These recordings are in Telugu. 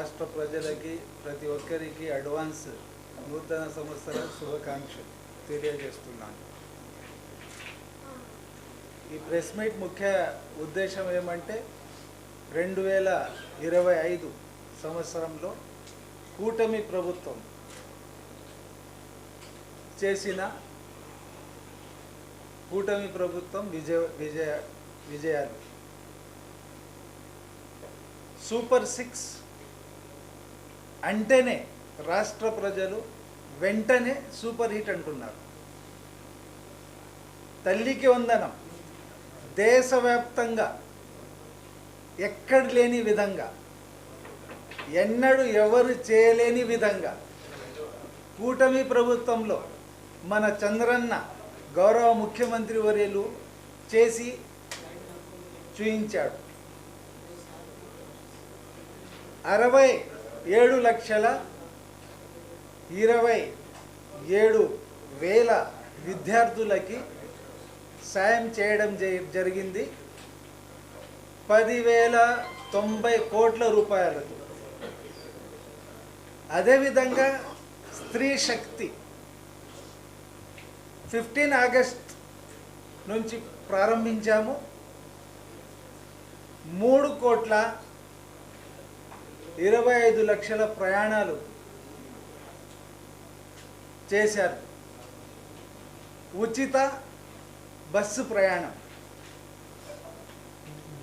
రాష్ట్ర ప్రజలకి ప్రతి ఒక్కరికి అడ్వాన్స్ నూతన సంవత్సర శుభాకాంక్షలు తెలియజేస్తున్నాను. ఈ ప్రెస్ మీట్ ముఖ్య ఉద్దేశం ఏమంటే రెండు వేల ఇరవై ఐదు సంవత్సరంలో కూటమి ప్రభుత్వం చేసిన కూటమి ప్రభుత్వం విజయ విజయ విజయాలు. సూపర్ సిక్స్ అంటేనే రాష్ట్ర ప్రజలు వెంటనే సూపర్ హిట్ అంటున్నారు. తల్లికి వందనం దేశవ్యాప్తంగా ఎక్కడ లేని విధంగా ఎన్నడూ ఎవరు చేయలేని విధంగా కూటమి ప్రభుత్వంలో మన చంద్రన్న గౌరవ ముఖ్యమంత్రి వర్యులు చేసి చూయించాడు. అరవై ఏడు లక్షల ఇరవై ఏడు వేల విద్యార్థులకి సాయం చేయడం జరిగింది. పదివేల తొంభై కోట్ల రూపాయలతో. అదేవిధంగా స్త్రీ శక్తి ఫిఫ్టీన్ ఆగస్ట్ నుంచి ప్రారంభించాము. మూడు కోట్ల ఇరవై ఐదు లక్షల ప్రయాణాలు చేశారు. ఉచిత బస్సు ప్రయాణం.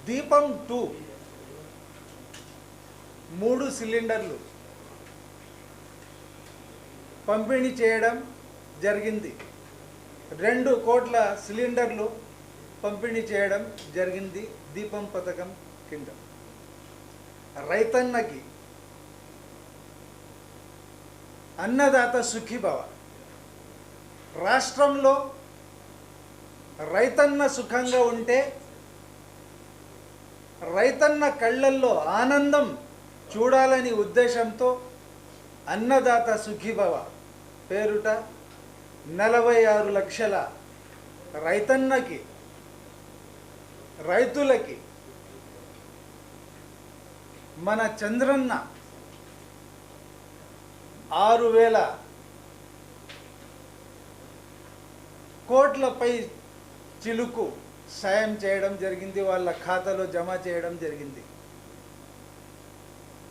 దీపం టూ. మూడు సిలిండర్లు పంపిణీ చేయడం జరిగింది. రెండు కోట్ల సిలిండర్లు పంపిణీ చేయడం జరిగింది. దీపం పథకం కింద. రైతన్నకి అన్నదాత సుఖీభవ రాష్ట్రంలో రైతన్న సుఖంగా ఉంటే రైతన్న కళ్ళల్లో ఆనందం చూడాలని ఉద్దేశంతో అన్నదాత సుఖీభవ పేరుట నలభై ఆరు లక్షల రైతన్నకి రైతులకి మన చంద్రన్న ఆరు వేల కోట్లపై చిలుకు సాయం చేయడం జరిగింది వాళ్ళ ఖాతాలో జమ చేయడం జరిగింది.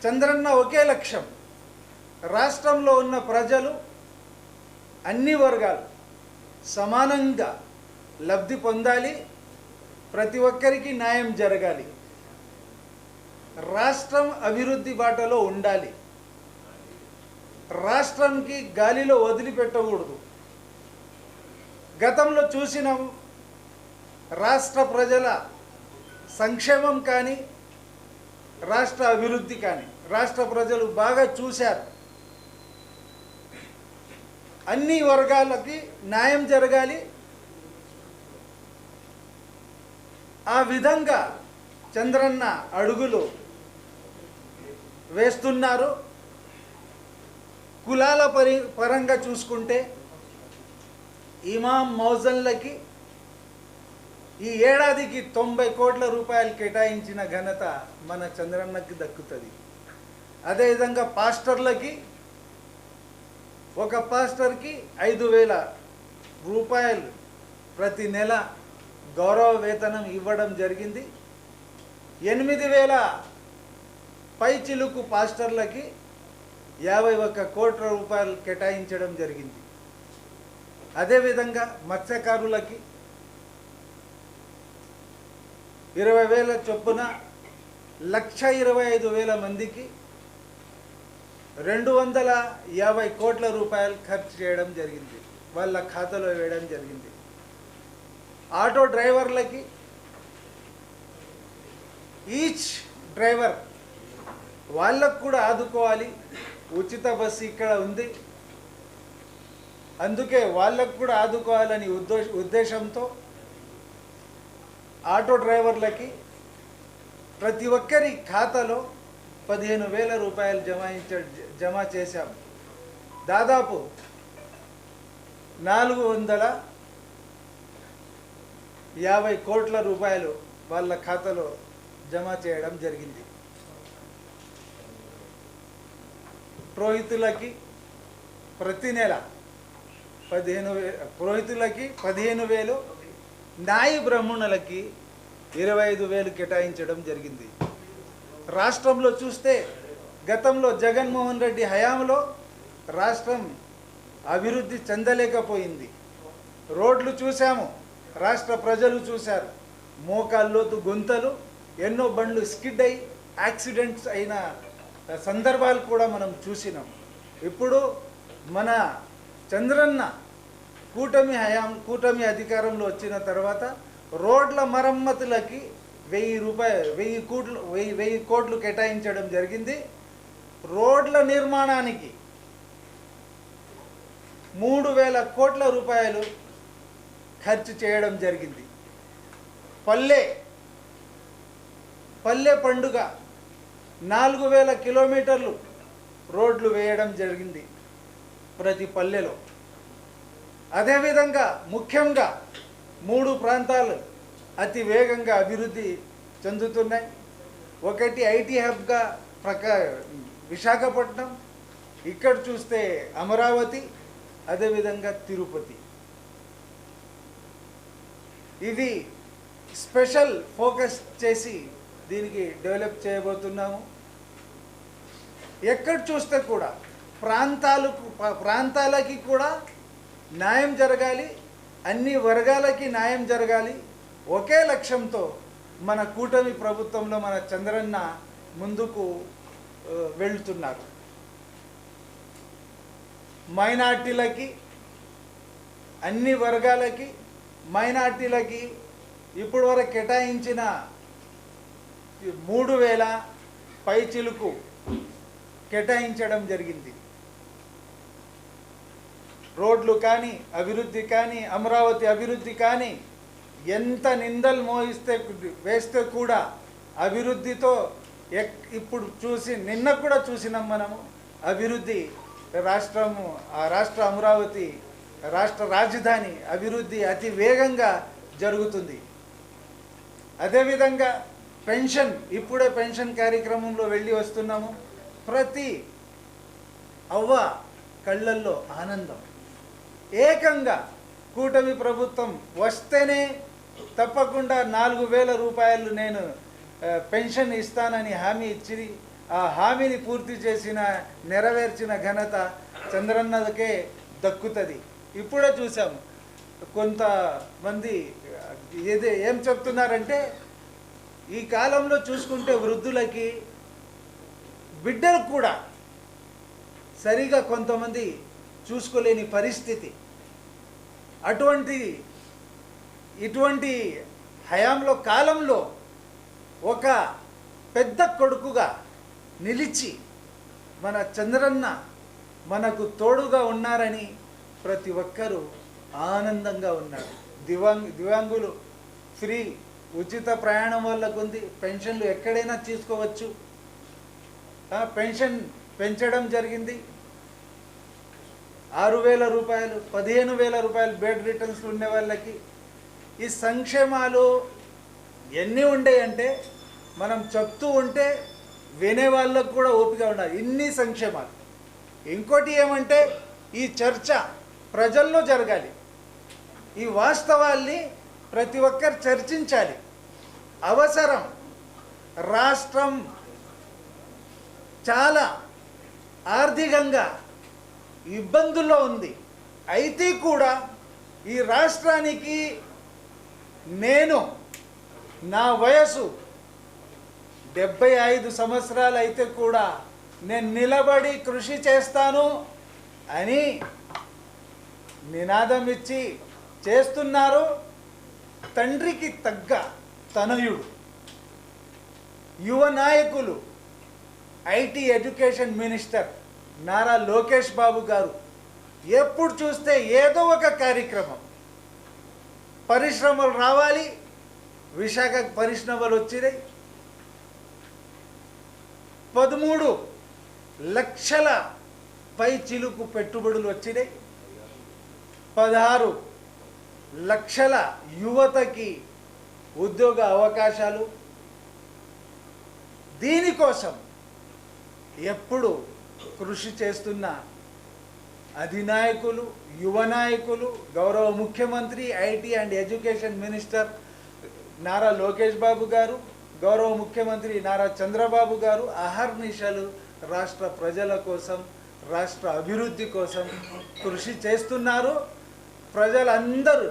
చంద్రన్న ఒకే లక్ష్యం రాష్ట్రంలో ఉన్న ప్రజలు అన్ని వర్గాలు సమానంగా లబ్ధి పొందాలి ప్రతి ఒక్కరికి న్యాయం జరగాలి. రాష్ట్రం అభివృద్ధి బాటలో ఉండాలి. రాష్ట్రంకి గాలిలో వదిలిపెట్టకూడదు. గతంలో చూసినాం రాష్ట్ర ప్రజల సంక్షేమం కానీ రాష్ట్ర అభివృద్ధి కానీ రాష్ట్ర ప్రజలు బాగా చూశారు. అన్ని వర్గాలకి న్యాయం జరగాలి. ఆ విధంగా చంద్రన్న అడుగులు వేస్తున్నారు. కులాల పరి పరంగా చూసుకుంటే ఇమాం మౌజన్లకి ఈ ఏడాదికి తొంభై కోట్ల రూపాయలు కేటాయించిన ఘనత మన చంద్రన్నకి దక్కుతుంది. అదేవిధంగా పాస్టర్లకి ఒక పాస్టర్కి ఐదు వేల రూపాయలు ప్రతి నెల గౌరవ వేతనం ఇవ్వడం జరిగింది. ఎనిమిది వేల పై చిలుకు పాస్టర్లకి యాభై ఒక్క కోట్ల రూపాయలు కేటాయించడం జరిగింది. అదేవిధంగా మత్స్యకారులకి ఇరవై వేల చొప్పున లక్ష ఇరవై ఐదు వేల మందికి రెండు వందల యాభై కోట్ల రూపాయలు ఖర్చు చేయడం జరిగింది. వాళ్ళ ఖాతాలో వేయడం జరిగింది. ఆటో డ్రైవర్లకి ఈచ్ డ్రైవర్ వాళ్ళకు కూడా ఆదుకోవాలి. ఉచిత బస్సు ఇక్కడ ఉంది. అందుకే వాళ్ళకు కూడా ఆదుకోవాలని ఉద్దేశ ఉద్దేశంతో ఆటో డ్రైవర్లకి ప్రతి ఒక్కరి ఖాతాలో పదిహేను వేల రూపాయలు జమాయించ జమ చేశాం. దాదాపు నాలుగు వందల యాభై కోట్ల రూపాయలు వాళ్ళ ఖాతాలో జమ చేయడం జరిగింది. పురోహితులకి ప్రతి నెల పదిహేను పురోహితులకి పదిహేను వేలు న్యాయ బ్రాహ్మణులకి ఇరవై ఐదు వేలు కేటాయించడం జరిగింది. రాష్ట్రంలో చూస్తే గతంలో జగన్మోహన్ రెడ్డి హయాంలో రాష్ట్రం అభివృద్ధి చెందలేకపోయింది. రోడ్లు చూసాము రాష్ట్ర ప్రజలు చూశారు. మోకాల్లోతు గుంతలు ఎన్నో బండ్లు స్కిడ్ అయి యాక్సిడెంట్స్ అయిన సందర్భాలు కూడా మనం చూసినాం. ఇప్పుడు మన చంద్రన్న కూటమి హయాం కూటమి అధికారంలో వచ్చిన తర్వాత రోడ్ల మరమ్మతులకి వెయ్యి రూపాయలు వెయ్యి కోట్లు వెయ్యి వెయ్యి కోట్లు కేటాయించడం జరిగింది. రోడ్ల నిర్మాణానికి మూడు వేల కోట్ల రూపాయలు ఖర్చు చేయడం జరిగింది. పల్లె పల్లె పండుగ నాలుగు వేల కిలోమీటర్లు రోడ్లు వేయడం జరిగింది ప్రతి పల్లెలో. అదేవిధంగా ముఖ్యంగా మూడు ప్రాంతాలు అతి వేగంగా అభివృద్ధి చెందుతున్నాయి. ఒకటి ఐటీ హబ్గా ప్రకా విశాఖపట్నం ఇక్కడ చూస్తే అమరావతి అదేవిధంగా తిరుపతి. ఇది స్పెషల్ ఫోకస్ చేసి దీనికి డెవలప్ చేయబోతున్నాము. ఎక్కడ చూస్తే కూడా ప్రాంతాలకు ప్రాంతాలకి కూడా న్యాయం జరగాలి అన్ని వర్గాలకి న్యాయం జరగాలి. ఒకే లక్ష్యంతో మన కూటమి ప్రభుత్వంలో మన చంద్రన్న ముందుకు వెళ్తున్నారు. మైనార్టీలకి అన్ని వర్గాలకి మైనార్టీలకి ఇప్పుడు వరకు కేటాయించిన మూడు వేల పైచిలుకు కేటాయించడం జరిగింది. రోడ్లు కానీ అభివృద్ధి కానీ అమరావతి అభివృద్ధి కానీ ఎంత నిందలు మోయిస్తే వేస్తే కూడా అభివృద్ధితో ఎక్ ఇప్పుడు చూసి నిన్న కూడా చూసినాం మనము అభివృద్ధి రాష్ట్రము ఆ రాష్ట్ర అమరావతి రాష్ట్ర రాజధాని అభివృద్ధి అతి వేగంగా జరుగుతుంది. అదేవిధంగా పెన్షన్ ఇప్పుడే పెన్షన్ కార్యక్రమంలో వెళ్ళి వస్తున్నాము. ప్రతి అవ్వ కళ్ళల్లో ఆనందం. ఏకంగా కూటమి ప్రభుత్వం వస్తేనే తప్పకుండా నాలుగు వేల రూపాయలు నేను పెన్షన్ ఇస్తానని హామీ ఇచ్చి ఆ హామీని పూర్తి చేసిన నెరవేర్చిన ఘనత చంద్రన్నకే దక్కుతుంది. ఇప్పుడే చూసాము కొంతమంది ఏదే ఏం చెప్తున్నారంటే ఈ కాలంలో చూసుకుంటే వృద్ధులకి బిడ్డలు కూడా సరిగా కొంతమంది చూసుకోలేని పరిస్థితి. అటువంటి ఇటువంటి హయాంలో కాలంలో ఒక పెద్ద కొడుకుగా నిలిచి మన చంద్రన్న మనకు తోడుగా ఉన్నారని ప్రతి ఒక్కరూ ఆనందంగా ఉన్నారు. దివాంగ్ దివ్యాంగులు ఫ్రీ ఉచిత ప్రయాణం వాళ్ళకు ఉంది పెన్షన్లు ఎక్కడైనా తీసుకోవచ్చు. పెన్షన్ పెంచడం జరిగింది. ఆరు వేల రూపాయలు పదిహేను వేల రూపాయలు బెడ్ రిటర్న్స్ ఉండే వాళ్ళకి. ఈ సంక్షేమాలు ఎన్ని ఉండేయంటే మనం చెప్తూ ఉంటే వినే వాళ్ళకు కూడా ఓపిక ఉండాలి. ఇన్ని సంక్షేమాలు. ఇంకోటి ఏమంటే ఈ చర్చ ప్రజల్లో జరగాలి. ఈ వాస్తవాల్ని ప్రతి ఒక్కరు చర్చించాలి. అవసరం. రాష్ట్రం చాలా ఆర్థికంగా ఇబ్బందుల్లో ఉంది. అయితే కూడా ఈ రాష్ట్రానికి నేను నా వయసు డెబ్బై ఐదు సంవత్సరాలు అయితే కూడా నేను నిలబడి కృషి చేస్తాను అని నినాదం ఇచ్చి చేస్తున్నారు. తండ్రికి తగ్గ తనయుడు యువ నాయకులు IT education minister Nara Lokesh Babu గారు ఎప్పుడు చూస్తే ఏదో ఒక కార్యక్రమం. పరిశ్రమలు రావాలి విశాఖ పరిశ్రమలు వచ్చినాయి. పదమూడు లక్షల పై చిలుకు పెట్టుబడులు వచ్చినాయి. పదహారు లక్షల యువతకి ఉద్యోగ అవకాశాలు. దీనికోసం ఎప్పుడు కృషి చేస్తున్న అధినాయకులు యువ నాయకులు గౌరవ ముఖ్యమంత్రి IT and education minister Nara Lokesh Babu గారు గౌరవ ముఖ్యమంత్రి నారా చంద్రబాబు గారు అహర్నిశలు రాష్ట్ర ప్రజల కోసం రాష్ట్ర అభివృద్ధి కోసం కృషి చేస్తున్నారు. ప్రజలందరూ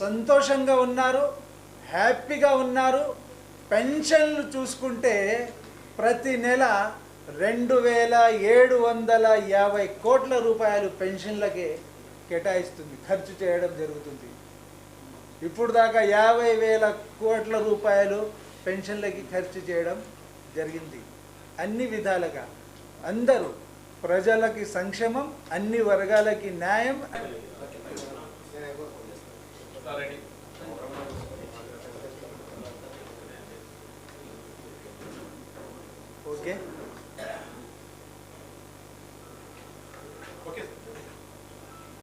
సంతోషంగా ఉన్నారు హ్యాపీగా ఉన్నారు. పెన్షన్లు చూసుకుంటే ప్రతి నెల రెండు వేల ఏడు వందల యాభై కోట్ల రూపాయలు పెన్షన్లకే కేటాయిస్తుంది ఖర్చు చేయడం జరుగుతుంది. ఇప్పుడు దాకా యాభై వేల కోట్ల రూపాయలు పెన్షన్లకి ఖర్చు చేయడం జరిగింది. అన్ని విధాలుగా. అందరూ ప్రజలకి సంక్షేమం అన్ని వర్గాలకి న్యాయం. already. Okay.